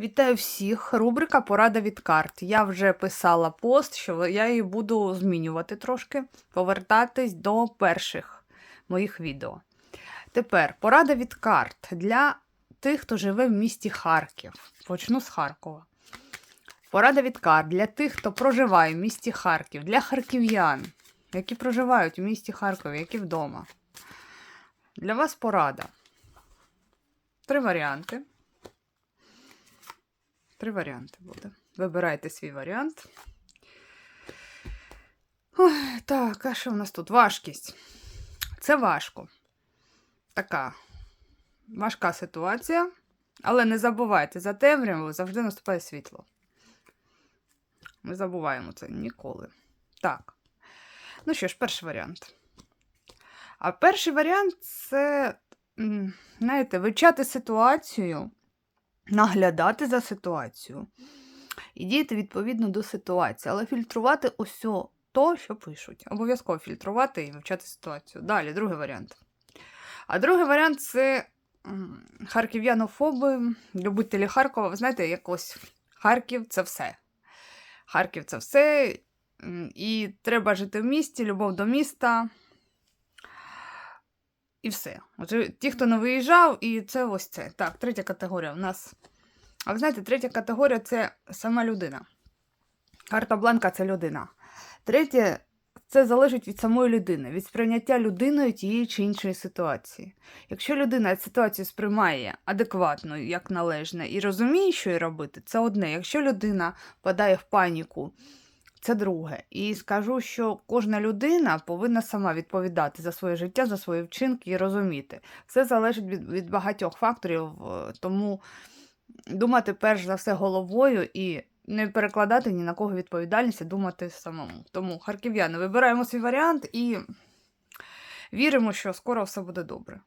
Вітаю всіх! Рубрика Порада від карт. Я вже писала пост, що я її буду змінювати трошки, повертатись до перших моїх відео. Тепер порада від карт для тих, хто живе в місті Харків. Почну з Харкова. Порада від карт для тих, хто проживає в місті Харків, для харків'ян, які проживають у місті Харкові, які вдома. Для вас порада. Три варіанти. Три варіанти буде. Вибирайте свій варіант. Так, а що в нас тут? Важкість. Це важко. Така важка ситуація. Але не забувайте, за темрявою завжди наступає світло. Ми забуваємо це ніколи. Так. Ну що ж, перший варіант. А перший варіант це, знаєте, вивчати ситуацію наглядати за ситуацією і діяти відповідно до ситуації, але фільтрувати усе то, що пишуть. Обов'язково фільтрувати і вивчати ситуацію. Далі, другий варіант. А другий варіант це харків'янофоби, любителі Харкова. Ви знаєте, якось Харків це все. Харків це все. І треба жити в місті, любов до міста. І все. Отже, ті, хто не виїжджав, і це ось це. Так, третя категорія у нас. А ви знаєте, третя категорія це сама людина. Карта бланка це людина. Третє це залежить від самої людини, від сприйняття людиною тієї чи іншої ситуації. Якщо людина ситуацію сприймає адекватно, як належне, і розуміє, що їй робити, це одне. Якщо людина впадає в паніку, це друге. І скажу, що кожна людина повинна сама відповідати за своє життя, за свої вчинки і розуміти. Все залежить від, від багатьох факторів, е, тому думати перш за все головою і не перекладати ні на кого відповідальність, а думати самому. Тому, харків'яни, вибираємо свій варіант і віримо, що скоро все буде добре.